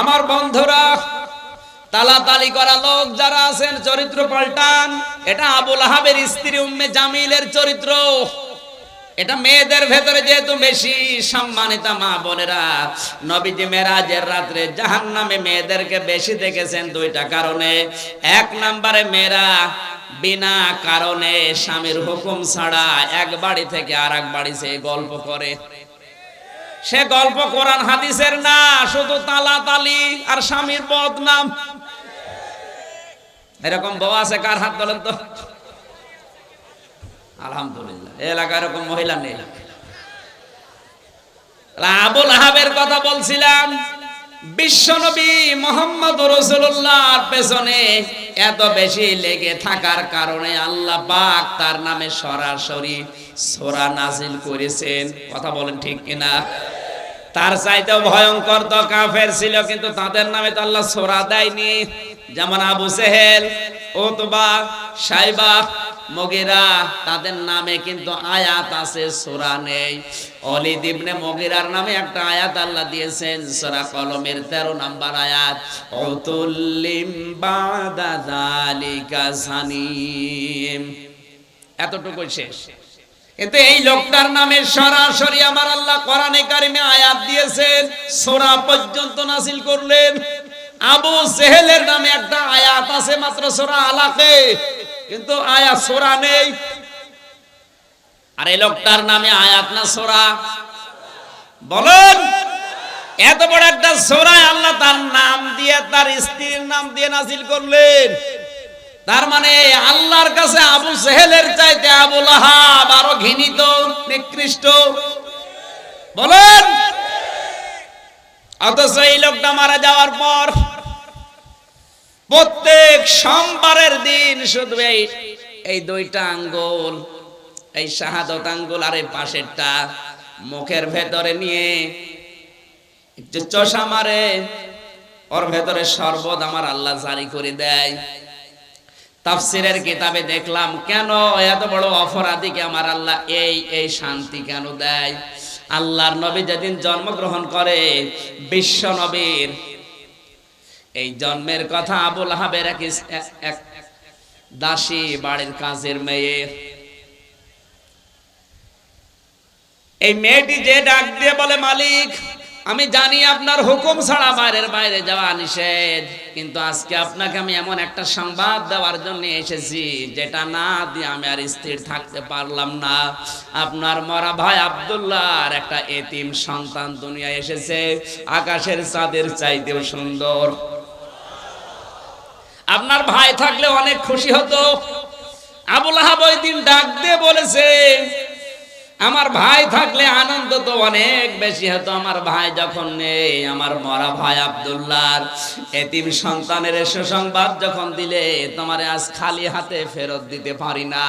আমার বন্ধুরা, তালাতালি করা লোক যারা আছেন, চরিত্র পাল্টান। এটা আবুল আহাবের স্ত্রী উম্মে জামিলের চরিত্র। এটা মেয়েদের ভেতরে যেহেতু বেশি সম্মানিতা মা বোনেরা, নবীজি মেরাজের রাত্রে জাহান নামে মেয়েদেরকে বেশি দেখেছেন দুইটা কারণে। এক নম্বরে মেয়েরা বিনা কারণে স্বামীর হুকুম ছাড়া এক বাড়ি থেকে আর এক বাড়ি সে গল্প করে। সে গল্প কোরআন হাদিসের না, শুধু তালা তালি আর স্বামীর বদনাম। এরকম বউ আছে কার হাত তোলেন তো? আলহামদুলিল্লাহ, এই এলাকায় এরকম মহিলা নেই। আবুল আহাবের কথা বলছিলাম বিশ্বনবী মোহাম্মদ রসুল্লাহর পেছনে এত বেশি লেগে থাকার কারণে আল্লাহ পাক তার নামে সরাসরি সোরা নাজিল করেছেন। কথা বলেন ঠিক কিনা? তার চাইতেও ভয়ঙ্কর তো কাফের ছিল, কিন্তু তাদের নামে তো আল্লাহ সোরা দেয়নি। যেমন আবু সেহেল ওতবা সাইবা, মগিরা, তাদের নামে কিন্তু আয়াত আছে, সোরা নেই। অলি দিবনে মগিরার নামে একটা আয়াত আল্লাহ দিয়েছেন, সোরা কলমের তেরো নাম্বার আয়াত অতুল্লিম বাদা যালিকা সানিম। এতটুকু শেষ। কিন্তু এই লোকটার নামে সরাসরি আমার আল্লাহ কোরআনে কারিমে আয়াত দিয়েছেন। সোরা পর্যন্ত নাসিল করলেন। আবু সেহেলের নামে একটা আয়াত আছে, মাত্র সোরা আলাকে। কিন্তু আয়াত সোরা নেই। আর এই লোকটার নামে আয়াত না সোরা? বলেন। এত বড় একটা সোরায় আল্লাহ তার নাম দিয়ে, তার স্ত্রীর নাম দিয়ে নাসিল করলেন। তার মানে আল্লাহর কাছে আবু সেহেলের চাইতে আবুল আহাব আরও ঘৃণিত, নিকৃষ্ট। বলেন। অথচ এই লোকটা মারা যাওয়ার পর প্রত্যেক সোমবারের দিন শুধু এই এই দুইটা আঙ্গুল, এই শাহাদত আঙ্গুল আর এই পাশেরটা মুখের ভেতরে নিয়ে চষা মারে, ওর ভেতরে শরবত আমার আল্লাহ জারি করে দেয়। তাফসিরের কিতাবে দেখলাম, কেন এত বড় অপরাধীকে আমার আল্লাহ? এই এই শান্তি কেন দেয়? আল্লাহর নবী যেদিন জন্মগ্রহণ করে, বিশ্ব নবীর এই জন্মের কথা আবুল আহাবের এক এক দাসী বাড়ির কাজের মেয়ে। এই মেয়েটি যে ডাক দিয়ে বলে, মালিক আমি জানি আপনার হুকুম ছাড়া বাইরের বাইরে যাওয়া নিষেধ, কিন্তু আজকে আপনাকে আমি এমন একটা সংবাদ দেওয়ার জন্য এসেছি, যেটা না দিয়ে আমি আর স্থির থাকতে পারলাম না। আপনার মরা ভাই আবদুল্লাহর একটা এতিম সন্তান দুনিয়া এসেছে, আকাশের চাঁদের চাইতেও সুন্দর। আপনার ভাই থাকলে অনেক খুশি হতো। আবুল ওই দিন ডাক দিয়ে বলেছে আমার ভাই থাকলে আনন্দ তো অনেক বেশি হতো। আমার ভাই যখন নেই, আমার মরা ভাই আব্দুল্লাহর এতিম সন্তানের সুসংবাদ যখন দিলে, তোমার আজ খালি হাতে ফেরত দিতে পারি না।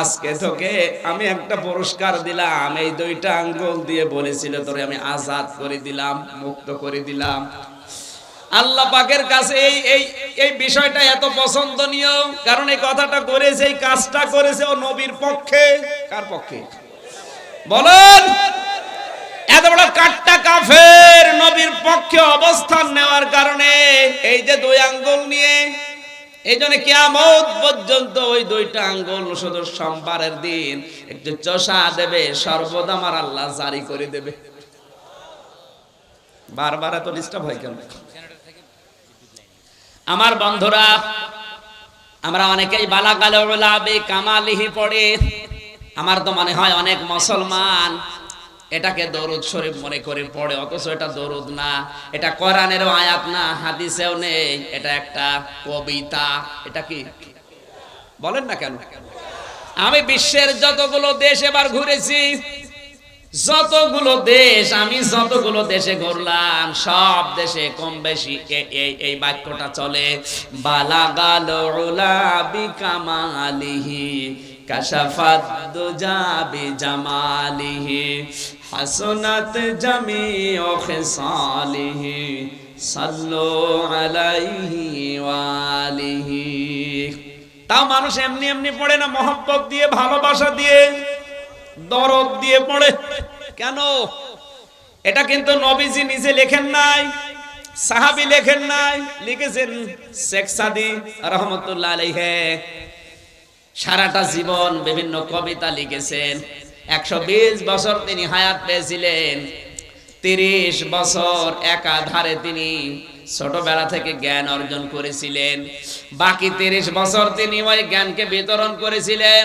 আজকে তোকে আমি একটা পুরস্কার দিলাম। এই দুইটা আঙ্গুল দিয়ে বলেছিল, তোরে আমি আজাদ করে দিলাম, মুক্ত করে দিলাম। আল্লাহ পাকের কাছে এই এই এই বিষয়টা এত পছন্দনীয়, কারণ এই কথাটা করেছে, এই কাজটা করেছে ও নবীর পক্ষে। কার পক্ষে? বলেন, এত বড় কাট্টা কাফের নবীর পক্ষে অবস্থান নেওয়ার কারণে এই যে দুই আঙ্গুল নিয়ে, এই জন্য কেয়ামত পর্যন্ত ওই দুইটা আঙ্গুল শুধু সোমবারের দিন একটু চষা দেবে, সর্বদা আমার আল্লাহ জারি করে দেবে। বারবার এত ডিস্টার্ব হয় কেন? আমার বন্ধুরা, আমরা অনেকেই বালাকালে কামালিহি পড়ে। আমার তো মনে হয় অনেক মুসলমান। এটাকে দরুদ শরীফ মনে করে পড়ে, অথচ এটা দরুদ না। এটা কোরআনের আয়াত না, হাদিসেও নেই। এটা একটা কবিতা। এটা কি? বলেন না কেন? আমি বিশ্বের যতগুলো দেশ এবার ঘুরেছি, যতগুলো দেশ, আমি যতগুলো দেশে ঘুরলাম, সব দেশে কম বেশি এই বাক্যটা চলে, বালাগাল বিকামালিহি কাশাফাত দুজাবি জামালিহি, হাসনাত জামিউ খিসালিহি, সাল্লু আলাইহি ওয়ালিহি তা মানুষ এমনি এমনি পড়ে না, মহব্বত দিয়ে, ভালোবাসা দিয়ে, দরদ দিয়ে পড়ে। কেন? এটা কিন্তু নবীজি নিজে লেখেন নাই, সাহাবি লেখেন নাই, লিখেছেন শেখ সাদি রহমতুল্লাহ আলাইহে। সারাটা জীবন বিভিন্ন কবিতা লিখেছেন। একশো বিশ বছর তিনি হায়াত পেয়েছিলেন। তিরিশ বছর একাধারে তিনি ছোটবেলা থেকে জ্ঞান অর্জন করেছিলেন। বাকি তিরিশ বছর তিনি ওই জ্ঞানকে বিতরণ করেছিলেন।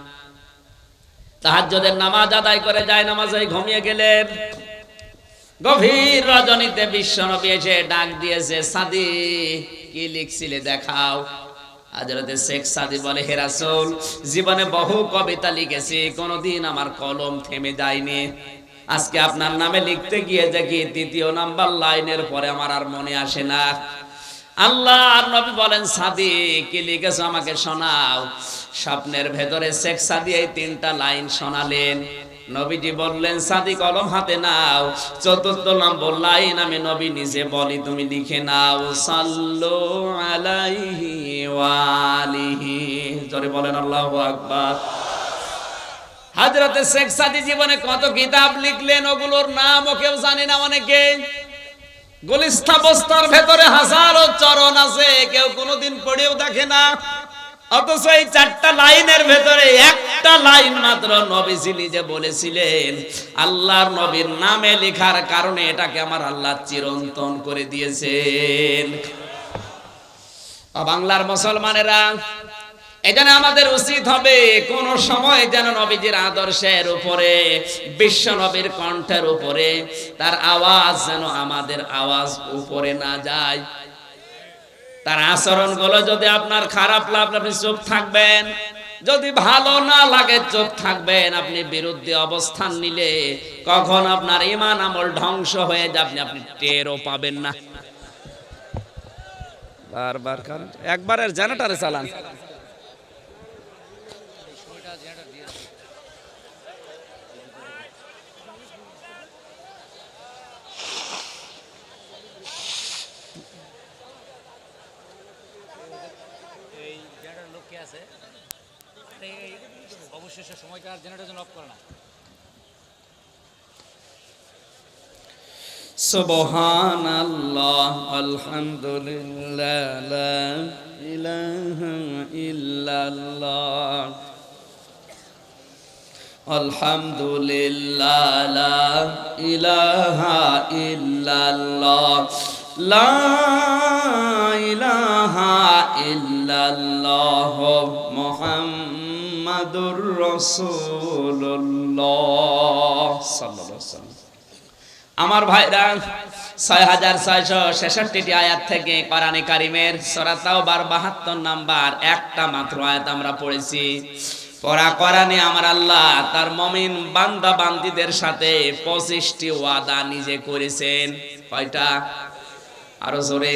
তাহাজ্জুদের নামাজ আদায় করে যায়, নামাজে ঘুমিয়ে গেলেন গভীর রজনীতে বিশ্বনবী এসে ডাক দিয়েছে, সাদি, কি লিখছিলে দেখাও? হাজরতে শেখ সাদি বলে, হে রাসূল, জীবনে বহু কবিতা লিখেছি, কোনোদিন আমার কলম থেমে যায়নি। আজকে আপনার নামে লিখতে গিয়ে দেখি তৃতীয় নাম্বার লাইনের পরে আমার আর মনে আসে না। আল্লাহ আর নবী বলেন সাদি কি লিখেছো আমাকে শোনাও। স্বপ্নের ভেতরে শেখ সাদি এই তিনটা লাইন শোনালেন। নবীজি বললেন সাদি কলম হাতে নাও, চতুর্থ নম্বর লাইন আমি নবী নিজে বলি, তুমি লিখে নাও, সাল্লু আলাইহি ওয়ালিহি জোরে বলেন, আল্লাহু আকবার। হাজরতে শেখ সাদি জীবনে কত কিতাব লিখলেন, ওগুলোর নামও কেউ জানে না অনেকে। গুলিস্তা বস্তার ভেতরে হাজারো চরণ আছে, কেউ কোনোদিন পড়েও দেখে না। অথচ এই চারটা লাইনের ভেতরে একটা লাইন মাত্র নবীজি নিজে বলেছিলেন, আল্লাহর নবীর নামে লেখার কারণে এটাকে আমার আল্লাহ চিরন্তন করে দিয়েছেন। বাংলার মুসলমানেরা এখানে আমাদের উচিত হবে কোন সময় যেন নবীজির আদর্শের উপরে, বিশ্ব নবীর কণ্ঠের উপরে, তার আওয়াজ যেন আমাদের আওয়াজ উপরে না যায়। তার আচরণগুলো যদি আপনার খারাপ লাগলে আপনি চুপ থাকবেন, যদি ভালো না লাগে চুপ থাকবেন, আপনি বিরুদ্ধে অবস্থান নিলে কখন আপনার ইমান আমল ধ্বংস হয়ে যাবে, আপনি টেরও পাবেন না। বারবার কারণ একবারের জেনারেটারে চালান এই জেনারেটর লোক কে আছে এই এই অবশ্যই সে সময়কার জেনারেটর জন্য অফ করে না سبحان الله الحمد لله لا إله إلا الله الحمد لله لا إله إلا الله لا إله إلا الله محمد মুহাম্মাদুর রাসূলুল্লাহ। সাল্লাল্লাহু আলাইহি আমার ভাইরা, ছয় হাজার ছয়শো ছেষট্টিটি আয়াত থেকে কোরআনে কারিমের সরাতাও বার বাহাত্তর নাম্বার একটা মাত্র আয়াত আমরা পড়েছি। পড়া কোরআনে আমার আল্লাহ তার মমিন বান্দা বান্দিদের সাথে পঁচিশটি ওয়াদা নিজে করেছেন। কয়টা? আরও জোরে।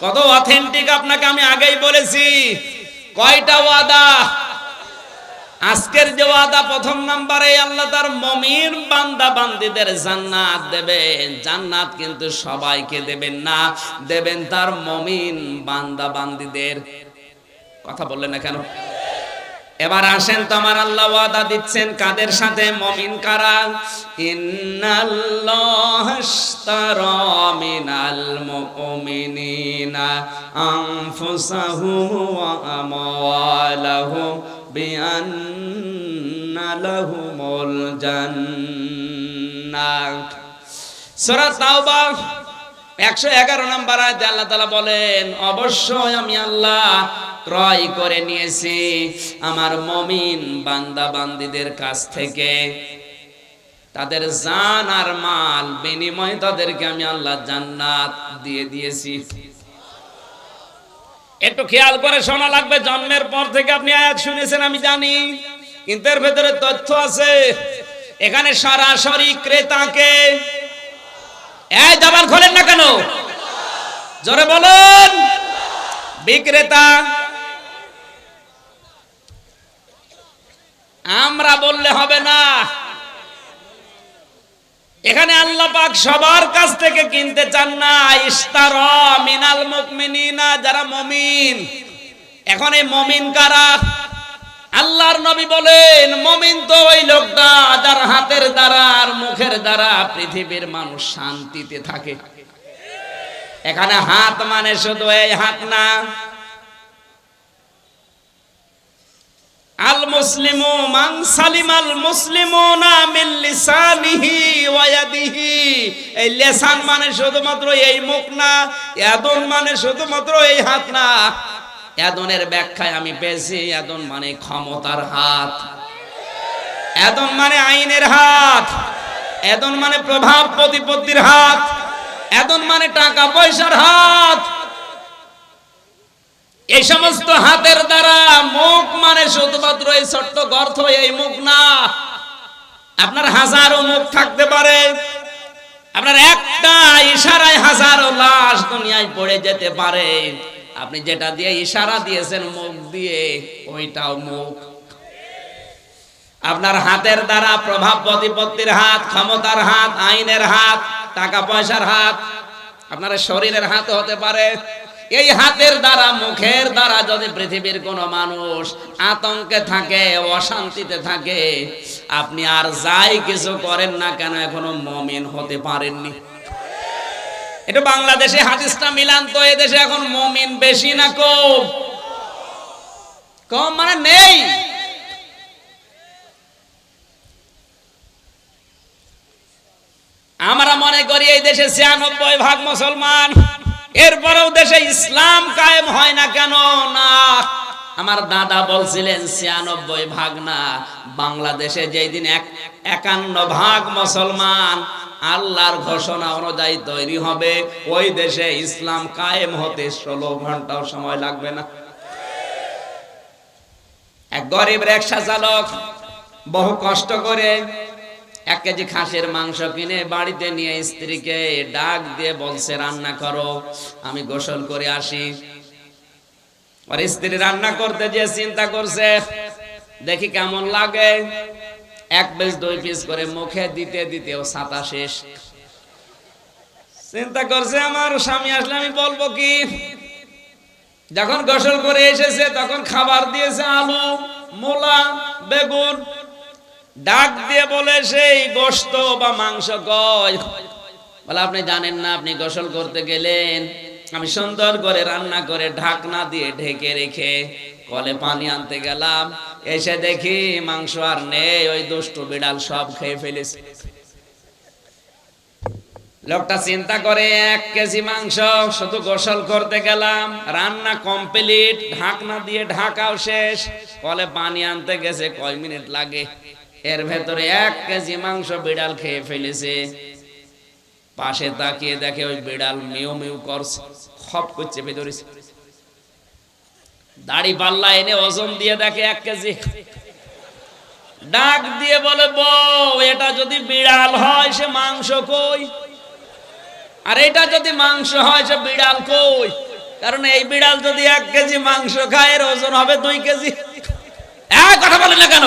কত অথেন্টিক আপনাকে আমি আগেই বলেছি। কয়টা ওয়াদা? আজকের যে ওয়াদা প্রথম নাম্বারে আল্লাহ তার মমির বান্দা বান্দিদের জান্নাত দেবেন জান্নাত কিন্তু সবাইকে দেবেন না, দেবেন তার মমিন বান্দা বান্দিদের। কথা বললেন না কেন? এবার আসেন তো আমার আল্লাহ ওয়াদা দিচ্ছেন, কাদের সাথে? মমিন কারা? ইন্নাল্লাহ আশতারা মিনাল মুমিনিনা আনফুসাহুম ওয়া আমওয়ালাহুম বিআন্না লাহুমুল জান্নাহ সূরা তাওবা একশো এগারো নম্বর আয়াতে আল্লাহ তালা বলেন, অবশ্যই আমি আল্লাহ ক্রয় করে নিয়েছি আমার মমিন বান্দা বান্দিদের কাছ থেকে। তাদের জান আর মাল বিনিময় তাদেরকে আমি আল্লাহ জান্নাত দিয়ে দিয়েছি। একটু খেয়াল করে শোনা লাগবে, জন্মের পর থেকে আপনি আয়াত শুনেছেন, আমি জানি। কিন্তু এর ভেতরে তথ্য আছে, এখানে সরাসরি ক্রেতাকে এই দাবার খোলেন না কেন? জোরে বলুন। বিক্রেতা, আমরা বললে হবে না। এখানে আল্লাহ পাক সবার কাছ থেকে কিনতে চান না। ইস্তার মিনাল মুকমিনিনা যারা মমিন। এখন এই মমিন কারা? আল্লাহর নবী বলেন, মমিন তো ওই লোকটা যার হাতের দ্বারা আর মুখের দ্বারা পৃথিবীর মানুষ শান্তিতে থাকে। এখানে হাত মানে শুধু এই হাত না। আল মুসলিমু মান সালিমাল মুসলিমুনা মিন লিসানিহি ওয়া ইয়াদিহি। এই লিসান মানে শুধুমাত্র এই মুখ না, ইয়াদুন মানে শুধুমাত্র এই হাত না। ইয়াদুনের ব্যাখ্যায় আমি পেয়েছি ইয়াদুন মানে ক্ষমতার হাত। ইয়াদুন মানে আইনের হাত। ইয়াদুন মানে প্রভাব প্রতিপত্তির হাত। ইয়াদুন মানে টাকা পয়সার হাত। এই সমস্ত হাতের দ্বারা মুখ মানে শুধুমাত্র এই ছোট্ট গর্থ এই মুখ না। আপনার হাজারো মুখ থাকতে পারে। আপনার একটা ইশারায় হাজারো লাশ দুনিয়ায় পড়ে যেতে পারে। আপনি যেটা দিয়ে ইশারা দিয়েছেন, মুখ দিয়ে, ওইটাও মুখ। আপনার হাতের দ্বারা প্রভাব প্রতিপত্তির হাত, ক্ষমতার হাত, আইনের হাত টাকা পয়সার হাত, আপনার শরীরের হাত হতে পারে। এই হাতের দ্বারা, মুখের দ্বারা যদি পৃথিবীর কোনো মানুষ আতঙ্কে থাকে, অশান্তিতে থাকে, আপনি আর যাই কিছু করেন না কেন, এখনও মমিন হতে পারেননি। এটা বাংলাদেশে হাদিসটা মিলান তো এদেশে এখন মমিন বেশি না কম? কম মানে নেই। আমরা মনে করি এই দেশে ছিয়ানব্বই ভাগ মুসলমান। এরপরেও দেশে ইসলাম কায়েম হয় না কেন? না। আমার দাদা বলছিলেন, ছিয়ানব্বই ভাগ না। বাংলাদেশে যেই দিন এক একান্ন ভাগ মুসলমান। আল্লাহর ঘোষণা অনুযায়ী তৈরি হবে। ওই দেশে ইসলাম কায়েম হতে ষোলো ঘন্টাও সময় লাগবে না। এক গরিব রিক্সা চালক বহু কষ্ট করে এক কেজি খাসির মাংস কিনে বাড়িতে নিয়ে স্ত্রীকে ডাক দিয়ে বলছে, রান্না করো, আমি গোসল করে আসি। ওর স্ত্রী রান্না করতে যে চিন্তা করছে, দেখি কেমন লাগে। এক পিস দুই পিস করে মুখে দিতে দিতে ও ছাতা শেষ। চিন্তা করছে আমার স্বামী আসলে আমি বলব কি? যখন গোসল করে এসেছে, তখন খাবার দিয়েছে আলু, মূলা, বেগুন। ডাক দিয়ে বলে, সেই গোস্ত বা মাংস কয় বলে, আপনি জানেন না, আপনি গোসল করতে গেলেন। আমি সুন্দর করে রান্না করে ঢাকনা দিয়ে ঢেকে রেখে কলে পানি আনতে গেলাম। এসে দেখি মাংস আর নেই, ওই দুষ্টু বিড়াল সব খেয়ে ফেলেছে। লোকটা চিন্তা করে, এক কেজি মাংস শুধু গোসল করতে গেলাম, রান্না কমপ্লিট, ঢাকনা দিয়ে ঢাকাও শেষ, কলে পানি আনতে গেছে, কয় মিনিট লাগে। এর ভেতরে এক কেজি মাংস বিড়াল খেয়ে ফেলেছে। পাশে তাকিয়ে দেখে ওই বিড়াল মিউ মিউ করছে, খপ করছে, ভেতরে দাড়ি পাল্লা এনে ওজন দিয়ে দেখে এক কেজি। ডাক দিয়ে বলে, বউ, এটা যদি বিড়াল হয়, সে মাংস কই? আর এটা যদি মাংস হয়, সে বিড়াল কই? কারণ এই বিড়াল যদি এক কেজি মাংস খায়, এর ওজন হবে দুই কেজি। এক কথা বলে না কেন?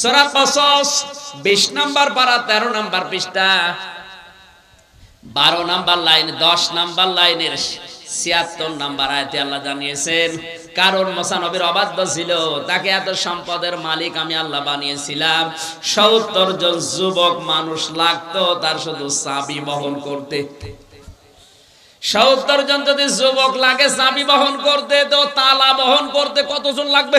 সূরা কসস 20 নাম্বার পারা 13 নাম্বার পৃষ্ঠা। 12 নাম্বার লাইন 10 নাম্বার লাইনের 76 নাম্বার আয়াতে আল্লাহ জানিয়েছেন, কারণ মোসানবীর অবাধ্য ছিল, তাকে এত সম্পদের মালিক আমি আল্লাহ বানিয়েছিলাম। সত্তর জন যুবক মানুষ লাগতো তার শুধু চাবি বহন করতে। সত্তর জন যদি যুবক লাগে, চাবি বহন করতে, তো তালা বহন করতে কতজন লাগবে?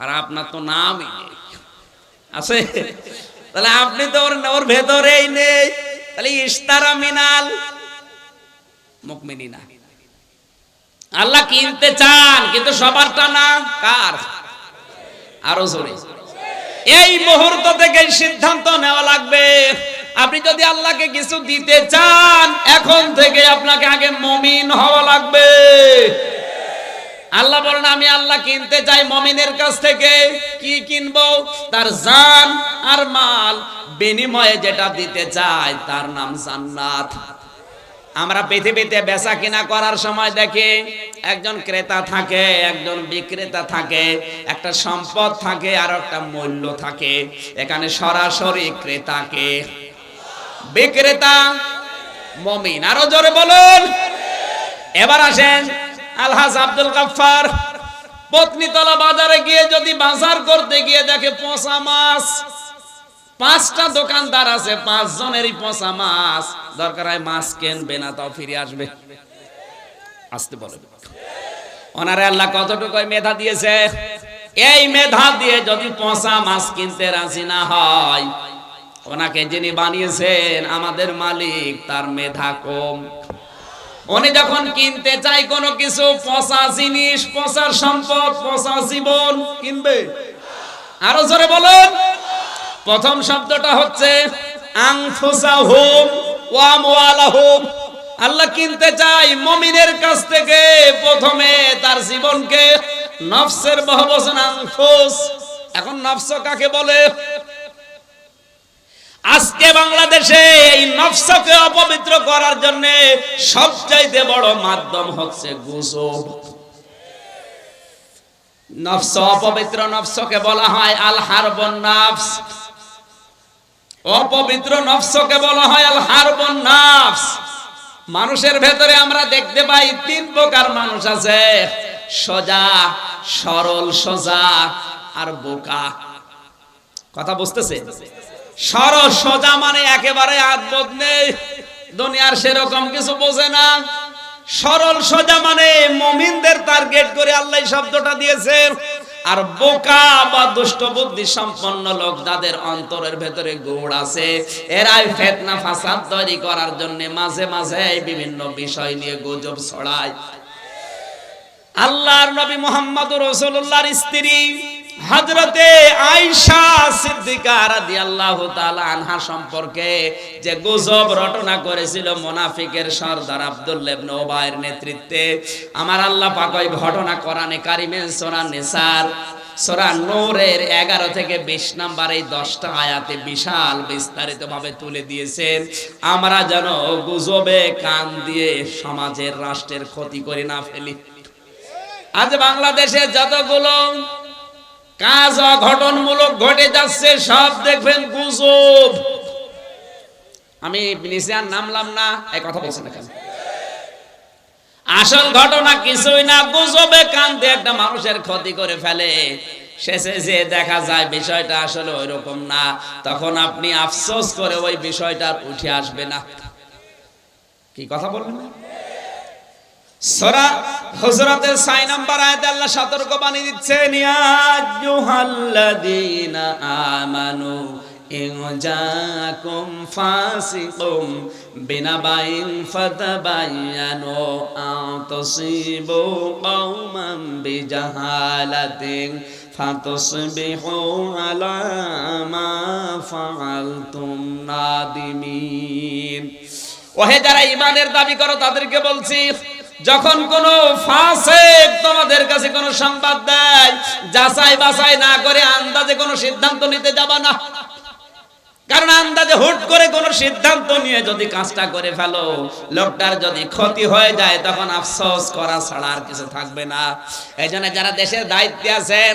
আর আপনার তো নামই নেই। আছে? তাহলে আপনি তো ওর ওর ভেতরেই নেই। তাহলে ইস্তারা মিনাল মুকমিনিনা। আল্লাহ কিনতে চান, কিন্তু সবারটা না। কার? আরও জোরে। এই মুহূর্ত থেকে সিদ্ধান্ত নেওয়া লাগবে। আপনি যদি আল্লাহকে কিছু দিতে চান, এখন থেকে আপনাকে আগে মমিন হওয়া লাগবে। আল্লাহ বলেন, আমি আল্লাহ কিনতে চাই মমিনের কাছ থেকে। কি কিনবো? তার জান আর মাল বিনিময়ে যেটা দিতে চাই তার নাম জান্নাত। আমরা পৃথিবীতে বেচা কিনা করার সময় দেখি, একজন ক্রেতা থাকে, একজন বিক্রেতা থাকে, একটা সম্পদ থাকে আর একটা মূল্য থাকে। এখানে সরাসরি ক্রেতাকে বিক্রেতা, মমিন। আরও জোরে বলুন। এবার আসেন আলহাজ আব্দুল গাফফার। পত্নীতলা বাজারে গিয়ে যদি বাজার করতে গিয়ে দেখে পচা মাছ। পাঁচটা দোকানদার আছে পাঁচ জনেরই পচা মাছ। দরকার হয় মাছ কেনবে না, তাও ফিরে আসবে। আসতে বলে। ওনারে আল্লাহ কতটুকু মেধা দিয়েছে? এই মেধা দিয়ে যদি পচা মাছ কিনতে রাজি না হয়, ওনাকে যিনি বানিয়েছেন, আমাদের মালিক, তার মেধা কম। উনি যখন কিনতে চাই কোনো কিছু পচা জিনিস পচার সম্পদ পচা জীবন। কিনবে? আরও জোরে বলুন। প্রথম শব্দটা হচ্ছে আংফুসাহুম আল্লাহ কিনতে চাই মমিনের কাছ থেকে প্রথমে তার জীবনকে। নফসের বহুবচন আংফুস এখন নফস কাকে বলে? আজকে বাংলাদেশে এই নফসকে অপবিত্র করার জন্য সবচাইতে বড় মাধ্যম হচ্ছে গুজব। নফস অপবিত্র নফসকে বলা হয় আল হারবন নফস। অপবিত্র নফসকে বলা হয় আল হারবন নফস। মানুষের ভেতরে আমরা দেখতে পাই তিন প্রকার মানুষ আছে। সোজা, সরল, সোজা আর বোকা। কথা বুঝতেছে সরল সোজা মানে একেবারে নেই দুনিয়ার সেরকম কিছু বোঝে না। সরল মানে মমিনদের টার্গেট করে আল্লাহ শব্দটা দিয়েছে আর বোকা বা দুষ্ট বুদ্ধি সম্পন্ন লোক অন্তরের ভেতরে গোড় আছে। এরাই ফেতনা, ফাসাদ তৈরি করার জন্য মাঝে মাঝে বিভিন্ন বিষয় নিয়ে গুজব ছড়ায়। আল্লাহর নবী মোহাম্মদ রসুল্লাহর স্ত্রী হজরতে আয়েশা সিদ্দিকা রাদিয়াল্লাহু তাআলা আনহা সম্পর্কে যে গুজব রটনা করেছিল মুনাফিকের সর্দার আব্দুল্লাহ ইবনে নেতৃত্বে, আমার আল্লাহ পাক ওই ঘটনা কোরআনে কারিমে সূরা নিসার, সূরা নূরের 11 থেকে 20 নাম্বার এই 10টা আয়াতে বিশাল বিস্তারিত ভাবে তুলে দিয়েছেন, আমরা যেন গুজবে কান দিয়ে সমাজের রাষ্ট্রের ক্ষতি করে না ফেলি। আজ বাংলাদেশে যতগুলো কাজ অঘটনমূলক ঘটে যাচ্ছে, সব দেখবেন গুজব। আমি নিচে আর নামলাম না, এই কথা বলছেন না কেন? আসল ঘটনা কিছুই না, গুজবে কান দিয়ে একটা মানুষের ক্ষতি করে ফেলে। শেষে যে দেখা যায় বিষয়টা আসলে ওই রকম না, তখন আপনি আফসোস করে ওই বিষয়টা উঠে আসবে না। কি কথা বলবেন? সূরা হুজরাতের 6 নাম্বার আয়াতে আল্লাহ সতর্ক বাণী দিচ্ছেন আমানু ইন জাকুম ফাসিকুম বিনাবাইন ফাতাবায়ানু আন তুসিবু কওমান বিজাহালাতিন আলা মা ফাআলতুম নাদিমিন. ওহে যারা ইমানের দাবি করো, তাদেরকে বলছি যখন কোন ফাসেক তোমাদের কাছে কোন সংবাদ দেয়, যাচাই বাছাই না করে আন্দাজে কোনো সিদ্ধান্ত নিতে যাবা না। কারণ আন্দাজে হুট করে কোন সিদ্ধান্ত নিয়ে যদি কাজটা করে ফেলো, লোকটার যদি ক্ষতি হয়ে যায়, তখন আফসোস করা ছাড়া আর কিছু থাকবে না। এই জন্য যারা দেশের দায়িত্বে আছেন,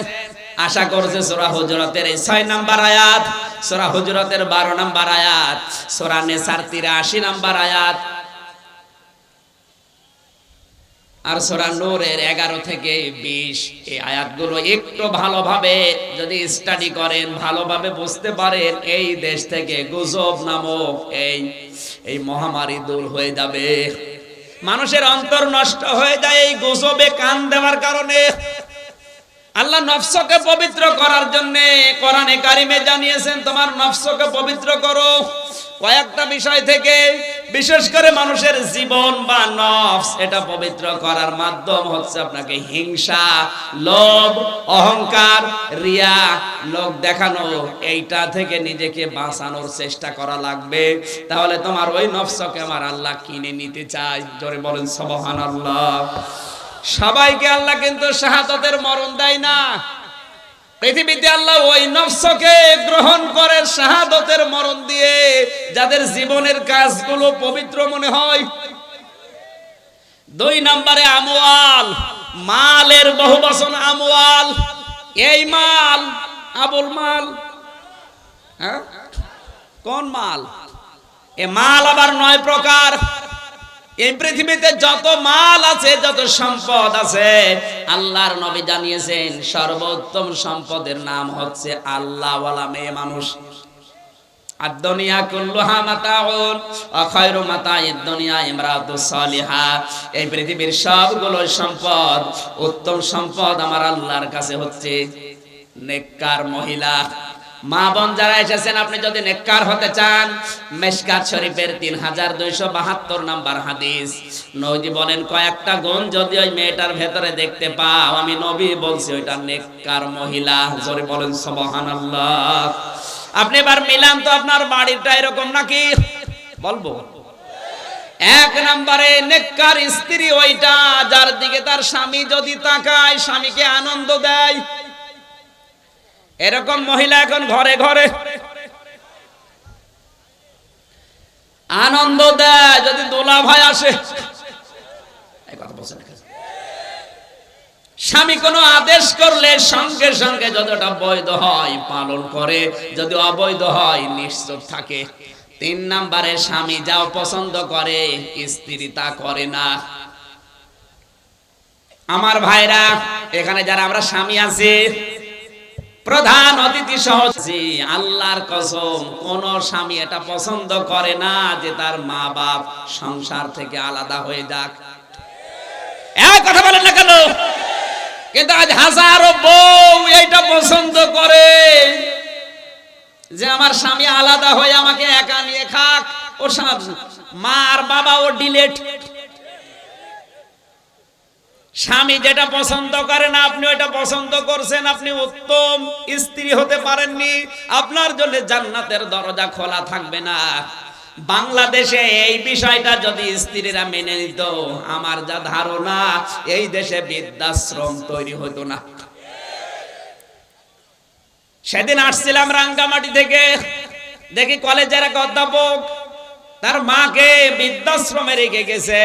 আশা করছে সোরা হুজরতের এই ছয় নাম্বার আয়াত, সোরা হুজরতের বারো নাম্বার আয়াত, সোরা নেসার তিরাশি নাম্বার আয়াত আর সোরা নূরের এগারো থেকে বিশ এই আয়াতগুলো একটু ভালোভাবে যদি স্টাডি করেন, ভালোভাবে বুঝতে পারেন, এই দেশ থেকে গুজব নামক এই এই মহামারী দূর হয়ে যাবে। মানুষের অন্তর নষ্ট হয়ে যায় এই গুজবে কান দেওয়ার কারণে। আল্লাহ নফসকে পবিত্র করার জন্য কোরআনে কারিমে জানিয়েছেন, তোমার নফসকে পবিত্র করো। কয়েকটা বিষয় থেকে, বিশেষ করে মানুষের জীবন বা নফস, এটা পবিত্র করার মাধ্যম হচ্ছে আপনাকে হিংসা, লোভ, অহংকার, রিয়া লোক দেখানো, এইটা থেকে নিজেকে বাঁচানোর চেষ্টা করা লাগবে। তাহলে তোমার ওই নফসকে আমার আল্লাহ কিনে নিতে চাই জোরে বলেন সবহান আল্লাহ সবাইকে আল্লাহ কিন্তু শাহাদতের মরণ দেয় না। পৃথিবীতে আল্লাহ ওই নফসকে গ্রহণ করে শাহাদতের মরণ দিয়ে যাদের জীবনের কাজগুলো পবিত্র মনে হয়। দুই নম্বরে আমওয়াল, মালের বহু বচন আমওয়াল। এই মাল, আবুল মাল হ্যাঁ? কোন মাল? এ মাল আবার নয় প্রকার। এই পৃথিবীতে যত মাল আছে, যত সম্পদ আছে, আল্লাহর নবী জানিয়েছেন, সর্বোত্তম সম্পদের নাম হচ্ছে আল্লাহওয়ালা মেয়ে মানুষ। পৃথিবীর সবগুলো সম্পদ, উত্তম সম্পদ আমার আল্লাহর কাছে হচ্ছে নেককার মহিলা। মা বোন যারা এসেছেন, আপনি যদি নেককার হতে চান, মেশকাত শরীফের তিন হাজার দুইশো বাহাত্তর নাম্বার হাদিস। নবী বলেন, কয়েকটা গুণ যদি ওই মেয়েটার ভেতরে দেখতে পাও, আমি নবী বলছি, ওইটা নেককার মহিলা। জোরে বলেন, সুবহানাল্লাহ। আপনি এবার মিলান তো আপনার বাড়িটা এরকম নাকি? বলব। এক নম্বরে, নেককার স্ত্রী ওইটা, যার দিকে তার স্বামী যদি তাকায়, স্বামীকে আনন্দ দেয়। এরকম মহিলা এখন ঘরে ঘরে। আনন্দ দেয় যদি দোলা ভাই আসে? স্বামী কোনো আদেশ করলে সঙ্গে সঙ্গে যদি ওটা বৈধ হয় পালন করে, যদি অবৈধ হয় নিশ্চুপ থাকে। তিন নাম্বারে স্বামী যাও পছন্দ করে, স্ত্রী তা করে না। আমার ভাইরা, এখানে যারা আমরা স্বামী আছি প্রধান অতিথি সহ জি, আল্লাহর কসম কোন স্বামী এটা পছন্দ করে না যে তার মা বাপ সংসার থেকে আলাদা হয়ে যাক। এক কথা বলেন না কেন? কিন্তু আজ হাজারো বউ এইটা পছন্দ করে যে আমার স্বামী আলাদা হয়ে আমাকে একা নিয়ে খাক। ও মা আর বাবা ও ডিলেট। স্বামী যেটা পছন্দ করে না আপনি ওইটা পছন্দ করছেন, আপনি উত্তম স্ত্রী হতে পারেননি, আপনার জন্য জান্নাতের দরজা খোলা থাকবে না। বাংলাদেশে এই বিষয়টা যদি স্ত্রীরা মেনে নিত, আমার যা ধারণা, এই দেশে বৃদ্ধাশ্রম তৈরি হতো না। সেদিন আসছিলাম রাঙ্গামাটি থেকে, দেখি কলেজের এক অধ্যাপক, তার মাকে বৃদ্ধাশ্রমে রেখে গেছে।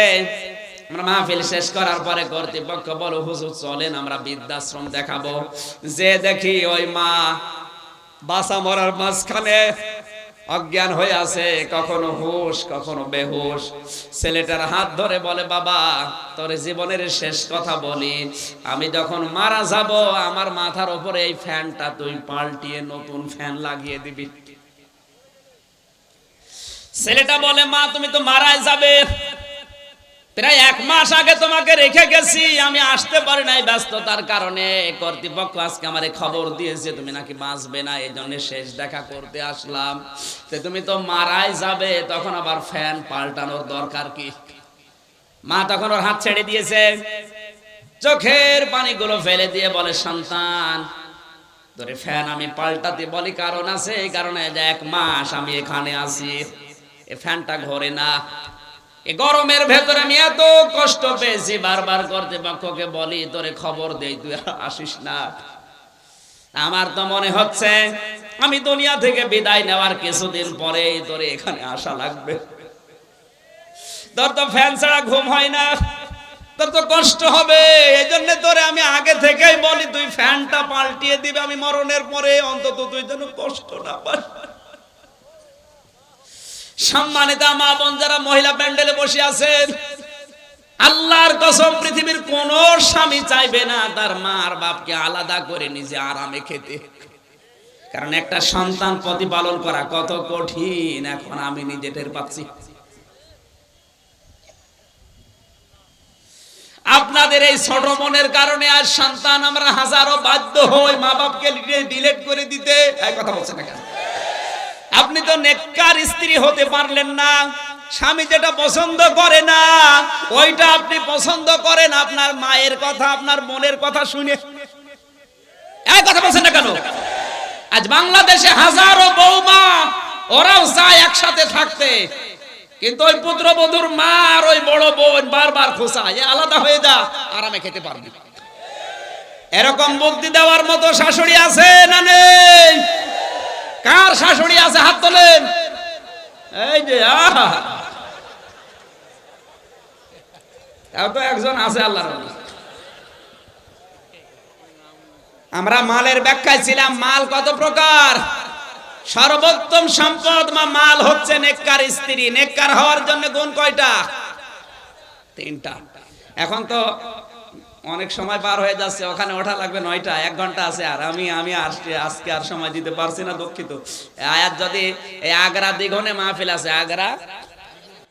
আমরা মাহফিল শেষ করার পরে কর্তৃপক্ষ বলো, হুজুর, চলেন, আমরা বৃদ্ধাশ্রম দেখাবো। যে দেখি ওই মা বাসা মরার মাঝখানে অজ্ঞান হয়ে আছে, কখনো হুশ, কখনো বেহুশ। ছেলেটার হাত ধরে বলে, বাবা, তোর জীবনের শেষ কথা বলি। আমি যখন মারা যাব, আমার মাথার উপরে এই ফ্যানটা তুই পাল্টিয়ে নতুন ফ্যান লাগিয়ে দিবি। ছেলেটা বলে, মা, তুমি তো মারাই যাবে। প্রায় এক মাস আগে তোমাকে রেখে গেছি, আমি আসতে পারি নাই ব্যস্ততার কারণে। কর্তৃপক্ষ আজকে আমারে খবর দিয়েছে, তুমি নাকি বাঁচবে না এই জন্য শেষ দেখা করতে আসলাম। তো তুমি তো মারাই যাবে, তখন আবার ফ্যান পাল্টানোর দরকার কি? মা তখন ওর হাত ছেড়ে দিয়েছে। চোখের পানিগুলো ফেলে দিয়ে বলে, সন্তান, তোরে ফ্যান আমি পাল্টাতে বলি কারণ আছে, এই কারণে এক মাস আমি এখানে আছি। এ ফ্যানটা ঘরে না। গরমের ভেতরে আমি এত কষ্ট পেয়েছি, বারবার কর্তৃপক্ষকে বলি, তোরে খবর দেই, তুই আসিস না। আমার তো মনে হচ্ছে, আমি দুনিয়া থেকে বিদায় নেওয়ার কিছুদিন পরেই তোরে এখানে আসা লাগবে। তোর তো ফ্যান ছাড়া ঘুম হয় না, তোর তো কষ্ট হবে এই জন্য তোরে আমি আগে থেকেই বলি, তুই ফ্যানটা পাল্টিয়ে দিবে, আমি মরণের পরে অন্তত তুই যেন কষ্ট না পাস। সম্মানিত মা বোন যারা মহিলা প্যান্ডেলে বসে আছেন, আল্লাহর কসম, পৃথিবীর কোন স্বামী চাইবে না তার মা আর বাপকে আলাদা করে নিজে আরামে খেতে। কারণ একটা সন্তান প্রতিপালন করা কত কঠিন, এখন আমি নিজে টের পাচ্ছি। আপনাদের এই ছোট মনের কারণে আজ সন্তান আমরা হাজারো বাধ্য হই মা বাপকে ডিলেট করে দিতে। এই কথা বলছেন না কেন? আপনি তো নেককার স্ত্রী হতে পারলেন না। স্বামী যেটা পছন্দ করে না, ওইটা আপনি পছন্দ করেন, আপনার মায়ের কথা, আপনার মনের কথা শুনে। এই কথা বলছেন না কেন? আজ বাংলাদেশে হাজারো বৌমা, ওরাও চায় একসাথে থাকতে। কিন্তু ওই পুত্রবধূর মা আর ওই বড় বোন বারবার খোঁচায়। আলাদা হয়ে যা, আরামে খেতে পারবি। এরকম বুদ্ধি দেওয়ার মতো শাশুড়ি আছে না নেই? কার শাশুড়ি আছে? হাত তোলেন। এই যে। তাও একজন আছে আল্লাহর ওলি। আমরা মালের ব্যাখ্যায় ছিলাম, মাল কত প্রকার? সর্বোত্তম সম্পদ বা মাল হচ্ছে নেককার স্ত্রী। নেককার হওয়ার জন্য গুণ কয়টা? তিনটা। এখন তো অনেক সময় পার হয়ে যাচ্ছে, ওখানে ওঠা লাগবে নয়টা, এক ঘণ্টা আছে আর। আমি আমি আসছি আজকে আর সময় দিতে পারছি না, দুঃখিত। আয়াত যদি আগ্রা দ্বিগুণে মাহফিল আছে, আগ্রা